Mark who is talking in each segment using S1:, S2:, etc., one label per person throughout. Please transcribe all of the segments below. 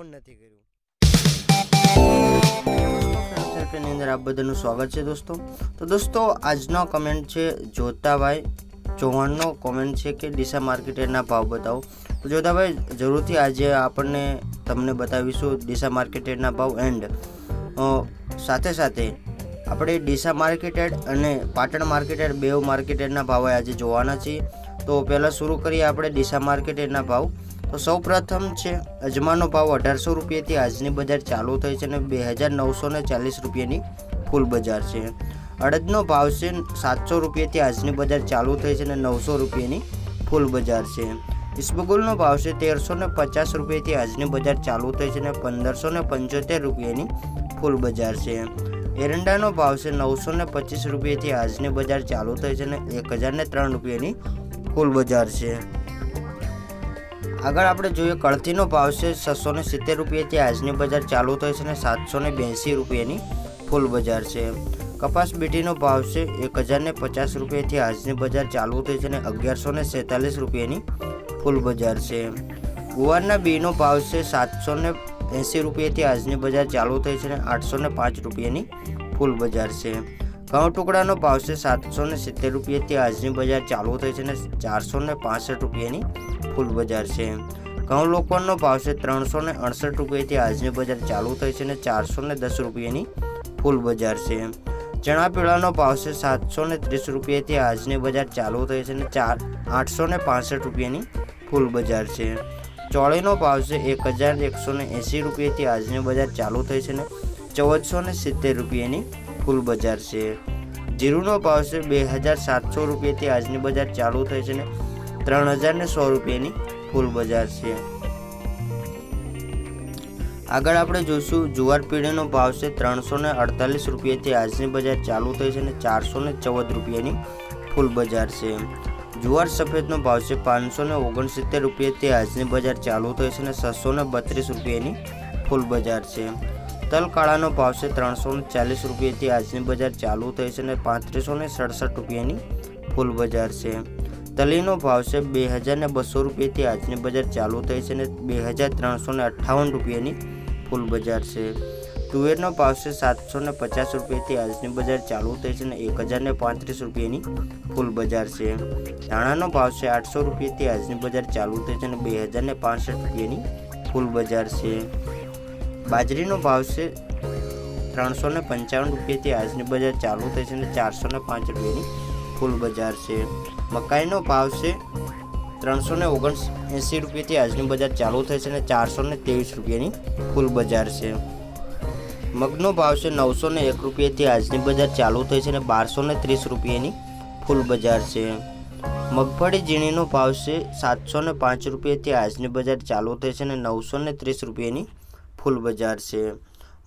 S1: On નથી કર્યું. ની અંદર આપ બધાનું સ્વાગત છે દોસ્તો. તો દોસ્તો, આજનો કમેન્ટ છે જોતાભાઈ ચૌહાણનો. કોમેન્ટ છે કે ડીસા માર્કેટેડના ભાવ બતાવો. તો જોતાભાઈ, જરૂરથી આજે આપણને તમને બતાવીશું ડીસા માર્કેટેડના ભાવ એન્ડ સાથે સાથે આપણે ડીસા માર્કેટેડ અને પાટણ માર્કેટેડ બેવ માર્કેટેડના ભાવ આજે જોવાના છીએ. તો પહેલાં શરૂ કરીએ આપણે ડીસા માર્કેટેડના ભાવ. તો સૌ પ્રથમ છે, અજમાનો ભાવ અઢારસો રૂપિયાથી આજની બજાર ચાલુ થઈ છે અને બે હજાર નવસો ને ચાલીસ રૂપિયાની ફૂલ બજાર છે. અડદનો ભાવ છે, સાતસો રૂપિયાથી આજની બજાર ચાલુ થઈ છે અને નવસો રૂપિયાની ફૂલ બજાર છે. ઇસબગુલનો ભાવ છે, તેરસો ને પચાસ રૂપિયાથી આજની બજાર ચાલુ થઈ છે અને પંદરસો ને પંચોતેર રૂપિયાની ફૂલ બજાર છે. એરંડાનો ભાવ છે, નવસો ને પચીસ રૂપિયાથી આજની બજાર ચાલુ થઈ છે અને એક હજાર ને ત્રણ રૂપિયાની ફૂલ બજાર છે. આગળ આપણે જોઈએ કળથીનો ભાવ છે છસો ને સિત્તેર રૂપિયાથી આજની બજાર ચાલુ થઈ છે અને સાતસો ને બ્યાસી રૂપિયાની ફૂલ બજાર છે. કપાસ બીટીનો ભાવ છે એક હજાર ને પચાસ રૂપિયાથી આજની બજાર ચાલુ થઈ છે અને અગિયારસો ને સેતાલીસ રૂપિયાની ફૂલ બજાર છે. ગુવારના બીનો ભાવ છે સાતસો ને એંસી રૂપિયાથી આજની બજાર ચાલુ થઈ છે અને આઠસો ને પાંચ રૂપિયાની ફૂલ બજાર છે. ઘઉં ટુકડાનો ભાવ છે સાતસો ને સિત્તેર રૂપિયાથી આજની બજાર ચાલુ થઈ છે અને ચારસો ને પાસઠ રૂપિયાની ફૂલ બજાર છે. ઘઉં લોકોનો ભાવ છે ત્રણસો ને અડસઠ રૂપિયાથી આજની બજાર ચાલુ થઈ છે અને ચારસો ને દસ રૂપિયાની ફૂલ બજાર છે. ચણા પીળાનો ભાવ છે સાતસો ને ત્રીસ રૂપિયાથી આજની બજાર ચાલુ થઈ છે અને ચાર આઠસો ને પાસઠ રૂપિયાની ફૂલ બજાર છે. ચોળીનો ભાવ છે એક હજાર એકસો ને એંસી રૂપિયાથી આજની બજાર ચાલુ થઈ છે અને ચૌદસો ને સિત્તેર રૂપિયાની ફૂલ બજાર છે. જીરુનો ભાવ છે બે હજાર સાતસો રૂપિયાથી આજની બજાર ચાલુ થઈ છે ને ત્રણ હજાર ને સો રૂપિયાની ફૂલ બજાર છે. આગળ આપણે જોઈશું જુવાર પીળીનો ભાવ છે ત્રણસો ને અડતાલીસ રૂપિયાથી આજની બજાર ચાલુ થઈ છે ને ચારસો ને ચૌદ રૂપિયાની ફૂલ બજાર છે. જુવાર સફેદનો ભાવ છે પાંચસો ને ઓગણસિત્તેર રૂપિયાથી આજની બજાર ચાલુ થઈ છે ને છસો ને બત્રીસ રૂપિયાની ફૂલ બજાર છે. તલ કાળાનો ભાવ છે ત્રણસો ને ચાલીસ રૂપિયાથી આજની બજાર ચાલુ થઈ છે અને પાંત્રીસો ને સડસઠ રૂપિયાની ફૂલ બજાર છે. તલીનો ભાવ છે બે હજાર બસો રૂપિયાથી આજની બજાર ચાલુ થઈ છે અને બે હજાર ત્રણસો ને અઠ્ઠાવન રૂપિયાની ફૂલ બજાર છે. તુવેરનો ભાવ છે સાતસો ને પચાસ રૂપિયાથી આજની બજાર ચાલુ થઈ છે અને એક હજાર પાંત્રીસ રૂપિયાની ફૂલ બજાર છે. ધાણાનો ભાવ છે આઠસો રૂપિયાથી આજની બજાર ચાલુ થઈ છે અને બે હજાર ને રૂપિયાની ફૂલ બજાર છે. બાજરીનો ભાવ છે ત્રણસો ને પંચાવન રૂપિયાથી આજની બજાર ચાલુ થઈ છે અને ચારસો ને પાંચ રૂપિયાની ફૂલ બજાર છે. મકાઈનો ભાવ છે ત્રણસો ને ઓગણ એંસી રૂપિયાથી આજની બજાર ચાલુ થઈ છે અને ચારસો ને ત્રેવીસ રૂપિયાની ફૂલ બજાર છે. મગનો ભાવ છે નવસો ને એક રૂપિયાથી આજની બજાર ચાલુ થઈ છે અને બારસો ને ત્રીસ રૂપિયાની ફૂલ બજાર છે. મગફળી ઝીણીનો ભાવ છે સાતસો ને પાંચ રૂપિયાથી આજની બજાર ચાલુ થઈ છે અને નવસો ને ત્રીસ રૂપિયાની ફૂલ બજાર છે.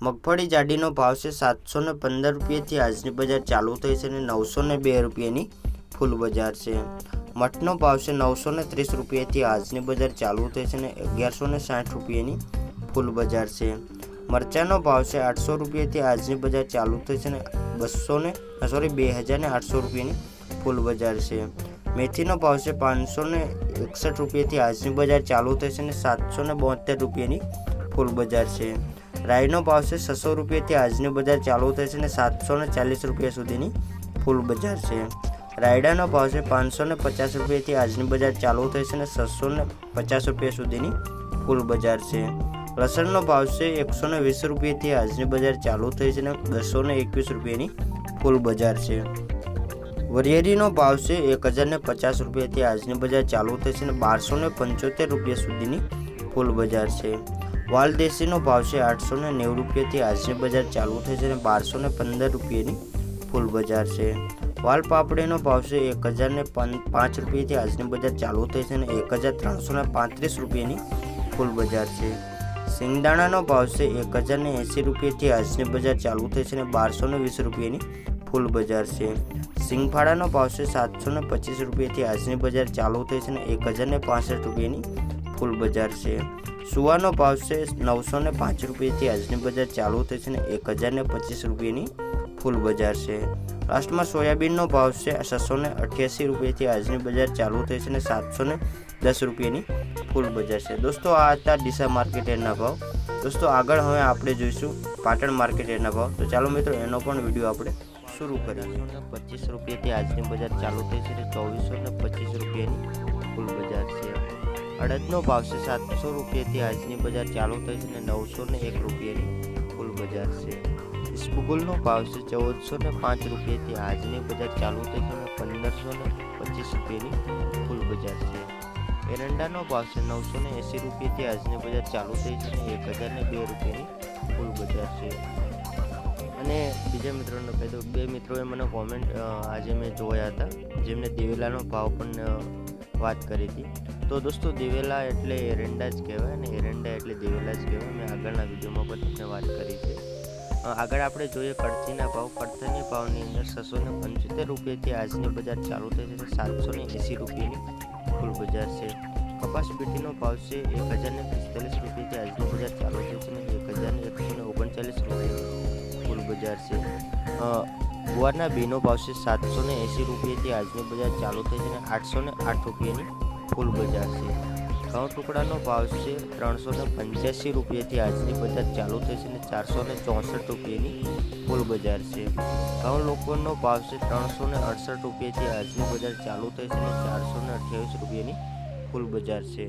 S1: મગફળી જાડીનો ભાવ છે સાતસો ને પંદર રૂપિયાથી આજની બજાર ચાલુ થઈ છે અને નવસો ને બે રૂપિયાની ફૂલ બજાર છે. મઠનો ભાવ છે નવસો ને ત્રીસ રૂપિયાથી આજની બજાર ચાલુ થઈ છે અને અગિયારસો ને સાઠ રૂપિયાની ફૂલ બજાર છે. મરચાંનો ભાવ છે આઠસો રૂપિયાથી આજની બજાર ચાલુ થઈ છે અને બસો ને સોરી બે હજાર ને આઠસો રૂપિયાની ફૂલ બજાર છે. મેથીનો ભાવ છે પાંચસો ને એકસઠ રૂપિયાથી આજની બજાર ચાલુ થઈ છે અને સાતસો ને બોતેર રૂપિયાની ફૂલ બજાર છે. રાઈનો ભાવ છે છસો રૂપિયાથી આજની બજાર ચાલુ છે અને સાતસો ને ચાલીસ રૂપિયા સુધીની ફૂલ બજાર છે. રાયડાનો ભાવ છે પાંચસો ને પચાસ રૂપિયાથી આજની બજાર ચાલુ છે અને છસો ને પચાસ રૂપિયા સુધીની ફૂલ બજાર છે. લસણનો ભાવ છે એકસો ને વીસ રૂપિયાથી આજની બજાર ચાલુ થઈ છે અને બસો ને એકવીસ રૂપિયાની ફૂલ બજાર છે. વરિયેરીનો ભાવ છે એક હજાર ને પચાસ રૂપિયાથી આજની બજાર ચાલુ થઈ છે અને બારસો ને પંચોતેર રૂપિયા સુધીની ફૂલ બજાર છે. વાલદેશીનો ભાવ છે આઠસો ને નેવું રૂપિયાથી આજની બજાર ચાલુ થઈ છે અને બારસો ને પંદર રૂપિયાની ફૂલ બજાર છે. વાલ પાપડીનો ભાવ છે એક હજાર ને પાંચ રૂપિયાથી આજની બજાર ચાલુ થઈ છે અને એક હજાર ત્રણસો ને પાંત્રીસ રૂપિયાની ફૂલ બજાર છે. સિંગદાણાનો ભાવ છે એક હજાર ને એંસી રૂપિયાથી આજની બજાર ચાલુ થઈ છે અને બારસો ને વીસ રૂપિયાની ફૂલ બજાર છે. સિંગફાળાનો ભાવ છે સાતસો ને પચીસ રૂપિયાથી આજની બજાર ચાલુ થઈ છે અને એક હજાર ને પાસઠ રૂપિયાની ફૂલ બજાર છે. સુવાનો ભાવ છે નવસો ને પાંચ રૂપિયાથી આજની બજાર ચાલુ થઈ છે ને એક હજાર પચીસ રૂપિયાની ફૂલ બજાર છે. લાસ્ટમાં સોયાબીનનો ભાવ છે છસો ને અઠ્યાસી રૂપિયાથી આજની બજાર ચાલુ થઈ છે ને સાતસો ને દસ રૂપિયાની ફૂલ બજાર છે. દોસ્તો, આ હતા ડીસા માર્કેટ એરના ભાવ. દોસ્તો, આગળ હવે આપણે જોઈશું પાટણ માર્કેટ એરના ભાવ. તો ચાલો મિત્રો, એનો પણ વીડિયો આપણે શરૂ કરીએ. પચીસ રૂપિયાથી આજની બજાર ચાલુ થઈ છે ને ચોવીસો ને પચીસ રૂપિયાની ફૂલ બજાર છે. અડદનો ભાવ છે સાતસો રૂપિયાથી આજની બજાર ચાલુ થઈ છે અને નવસો ને એક રૂપિયાની ફૂલ બજાર છે. ઇસ્બગુલનો ભાવ છે ચૌદસો ને પાંચ રૂપિયાથી આજની બજાર ચાલુ થઈ છે અને પંદરસો ને પચીસ રૂપિયાની ફૂલ બજાર છે. એરંડાનો ભાવ છે નવસો ને એંસી રૂપિયાથી આજની બજાર ચાલુ થઈ છે અને એક હજાર ને બે રૂપિયાની ફૂલ બજાર છે. અને બીજા મિત્રોને કહી દઉં, બે મિત્રોએ મને કોમેન્ટ આજે મેં જોયા હતા, જેમને દિવેલાનો ભાવ પણ વાત કરી હતી. તો દોસ્તો, દિવેલા એટલે એરંડા જ કહેવાય અને એરંડા એટલે દિવેલા જ કહેવાય. મેં આગળના વિડીયોમાં પણ તમને વાત કરી છે. આગળ આપણે જોઈએ કડથીના ભાવ. કડથીના ભાવની અંદર છસો ને પંચોતેર રૂપિયાથી આજની બજાર ચાલુ થઈ છે. સાતસો ને એંસી રૂપિયાની ફૂલ બજાર છે. કપાસ પેટીનો ભાવ છે એક હજાર ને પિસ્તાલીસ રૂપિયાથી આજની બજાર ચાલુ થઈ છે અને એક હજાર ને એકસો ને ઓગણચાલીસ રૂપિયાની ફૂલ બજાર છે. ગુવારના બીનો ભાવ છે સાતસો ને એંસી રૂપિયાથી આજની બજાર ચાલુ થઈ છે અને આઠસો ને આઠ રૂપિયાની ફૂલ બજાર છે. ઘઉં ટુકડાનો ભાવ છે ત્રણસો ને પંચ્યાસી રૂપિયાથી આજની બજાર ચાલુ થઈ છે અને ચારસો ને ચોસઠ રૂપિયાની ફૂલ બજાર છે. ઘઉં લોકોનો ભાવ છે ત્રણસો ને અડસઠ રૂપિયાથી આજની બજાર ચાલુ થઈ છે અને ચારસો ને અઠ્યાવીસ રૂપિયાની ફૂલ બજાર છે.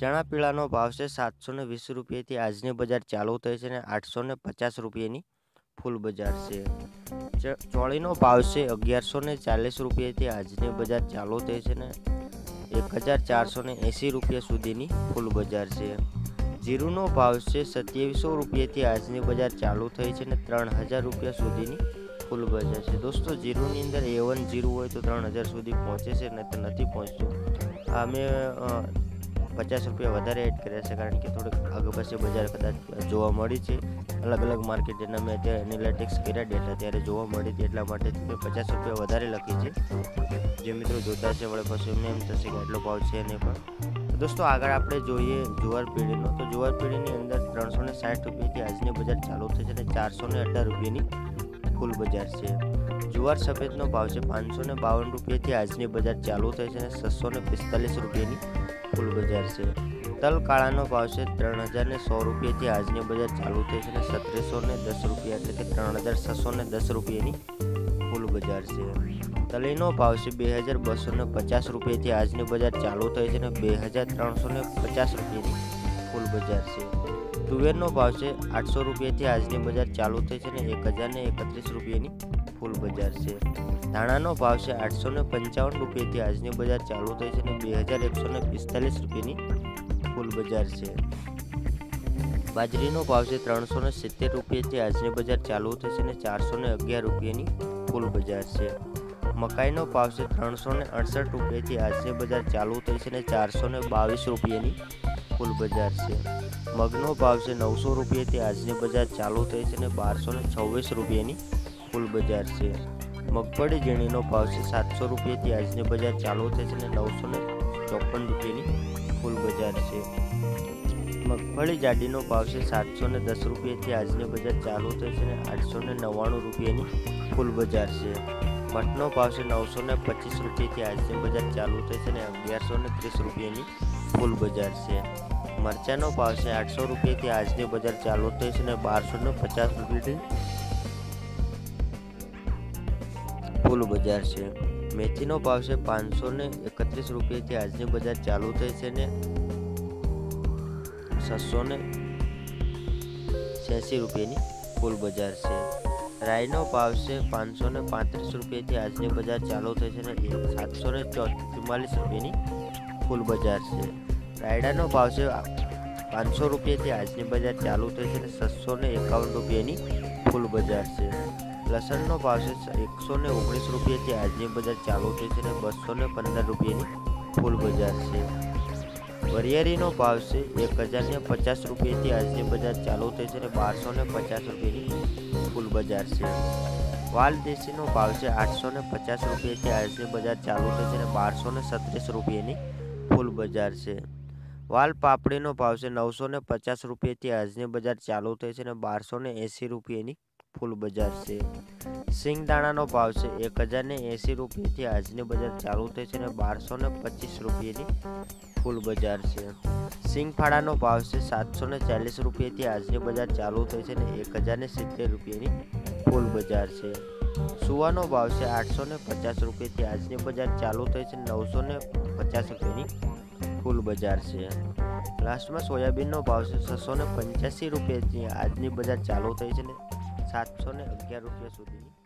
S1: ચણા પીળાનો ભાવ છે સાતસો ને વીસ રૂપિયાથી આજની બજાર ચાલુ થઈ છે અને આઠસો ને પચાસ રૂપિયાની ફૂલ બજાર છે. ચોળીનો ભાવ છે અગિયારસો ને ચાલીસ રૂપિયાથી આજની બજાર ચાલુ થઈ છે ને એક હજાર ચારસો ને એંસી રૂપિયા સુધીની ફૂલ બજાર છે. જીરુનો ભાવ છે સત્યાવીસો રૂપિયાથી આજની બજાર ચાલુ થઈ છે ને ત્રણ હજાર રૂપિયા સુધીની ફૂલ બજાર છે. દોસ્તો, જીરુની અંદર એ વન જીરું હોય તો ત્રણ હજાર સુધી પહોંચે છે ને તો નથી પહોંચતું. અમે પચાસ રૂપિયા વધારે એડ કર્યા છે, કારણ કે થોડીક આગળ બજાર કદાચ જોવા મળી છે. અલગ અલગ માર્કેટ જેના મેં અત્યારે એનાલિટિક્સ કર્યા ડેટા ત્યારે જોવા મળી હતી, એટલા માટે મેં પચાસ રૂપિયા વધારે લખી છે. જે મિત્રો જોતા છે વળે પછી એમને એમ થશે કે આટલો ભાવ છે એને પણ. દોસ્તો, આગળ આપણે જોઈએ જુવાર પેઢીનો. તો જુવાર પેઢીની અંદર ત્રણસો ને સાઠ રૂપિયાથી આજની બજાર ચાલુ થઈ છે અને ચારસો ને અઢાર રૂપિયાની ફૂલ બજાર છે. જુવાર સફેદનો ભાવ છે પાંચસો ને બાવન રૂપિયાથી આજની બજાર ચાલુ થઈ છે અને છસો ને પિસ્તાલીસ રૂપિયાની ફૂલ બજાર છે. તલ કાળાનો ભાવ છે ત્રણ હજાર ને સો રૂપિયાથી આજની બજાર ચાલુ થઈ છે અને સત્રીસો ને દસ રૂપિયા એટલે કે ત્રણ હજાર છસો ને દસ રૂપિયાની ફૂલ બજાર છે. તલીનો ભાવ છે બે હજાર બસો ને પચાસ રૂપિયાથી આજની બજાર ચાલુ થઈ છે અને બે હજાર ત્રણસો ને પચાસ રૂપિયાની ફૂલ બજાર છે. તુવેરનો ભાવ છે આઠસો રૂપિયાથી આજની બજાર ચાલુ થઈ છે અને એક હજાર એકત્રીસ રૂપિયાની ફૂલ બજાર છે. ધાણાનો ભાવ છે આઠસો ને પંચાવન રૂપિયાથી આજની બજાર ચાલુ થઈ છે અને બે હજાર એકસો ને પિસ્તાલીસ રૂપિયાની ફૂલ બજાર છે. બાજરીનો ભાવ છે ત્રણસો ને સિત્તેર રૂપિયાથી આજની બજાર ચાલુ થઈ છે અને ચારસો ને અગિયાર રૂપિયાની ફૂલ બજાર છે. મકાઈનો ભાવ છે ત્રણસો ને અડસઠ રૂપિયાથી આજની બજાર ચાલુ થઈ છે અને ચારસો ને બાવીસ રૂપિયાની ફૂલ બજાર છે. મગનો ભાવ છે નવસો રૂપિયાથી આજની બજાર ચાલુ થઈ છે અને બારસો ને છવ્વીસ રૂપિયાની ફૂલ બજાર છે. મગફળી ઝીણીનો ભાવ છે સાતસો રૂપિયાથી આજની બજાર ચાલુ થઈ છે અને નવસો ને ચોપન રૂપિયાની ફૂલ બજાર છે. મગફળી જાડીનો ભાવ છે સાતસો ને દસ રૂપિયાથી આજની બજાર ચાલુ થઈ છે અને આઠસો ને નવ્વાણું રૂપિયાની ફૂલ બજાર છે. મઠનો ભાવ છે નવસો ને પચીસ રૂપિયાથી આજની બજાર ચાલુ થઈ છે અને અગિયારસો ને ત્રીસ રૂપિયાની ફૂલ બજાર છે. મરચાંનો ભાવ છે આઠસો રૂપિયાથી આજની બજાર ચાલુ થઈ છે અને બારસો ને પચાસ રૂપિયાથી ફૂલ બજાર છે મેથીનો ભાવ છે પાંચસો ને એકત્રીસ રૂપિયાથી આજની બજાર ચાલુ થઈ છે ને છસો ને છ્યાસી રૂપિયાની ફૂલ બજાર છે રાઈનો ભાવ છે પાંચસો ને પાંત્રીસ રૂપિયાથી આજની બજાર ચાલુ થઈ છે ને સાતસો ને ચુમ્માલીસ રૂપિયાની ફૂલ બજાર છે રાયડાનો ભાવ છે પાંચસો રૂપિયાથી આજની બજાર ચાલુ થઈ છે ને છસો ને એકાવન રૂપિયાની ફૂલ બજાર છે લસણનો ભાવ છે એકસો ને ઓગણીસ રૂપિયાથી આજની બજાર ચાલુ થઈ છે ને બસો ને પંદર રૂપિયાની ફૂલ બજાર છે. વરિયાળીનો ભાવ છે એક હજારને પચાસ રૂપિયાથી આજની બજાર ચાલુ થઈ છે અને બારસો ને પચાસ રૂપિયાની ફૂલ બજાર છે. વાલ દેશીનો ભાવ છે આઠસો ને પચાસ રૂપિયાથી આજની બજાર ચાલુ થઈ છે અને બારસો ને સત્રીસ રૂપિયાની ફૂલ બજાર છે. વાલ પાપડીનો ભાવ છે નવસો ને પચાસ રૂપિયાથી આજની બજાર ચાલુ થઈ છે અને બારસો ને એંસી રૂપિયાની ફૂલ બજાર છે. સિંગદાણાનો ભાવ છે એક હજારને એંસી રૂપિયાથી આજની બજાર ચાલુ થઈ છે અને બારસો ને પચીસ રૂપિયાની ફૂલ બજાર છે. સિંગફાળાનો ભાવ છે સાતસો ને ચાલીસ રૂપિયાથી આજની બજાર ચાલુ થઈ છે અને એક હજારને સિત્તેર રૂપિયાની ફૂલ બજાર છે. સુવાનો ભાવ છે આઠસો ને પચાસ રૂપિયાથી આજની બજાર ચાલુ થઈ છે નવસો ને પચાસ રૂપિયાની ફૂલ બજાર છે. લાસ્ટમાં સોયાબીનનો ભાવ છે છસો ને પંચ્યાસી રૂપિયાથી આજની બજાર ચાલુ થઈ છે ને સાતસો ને અગિયાર રૂપિયા સુધીની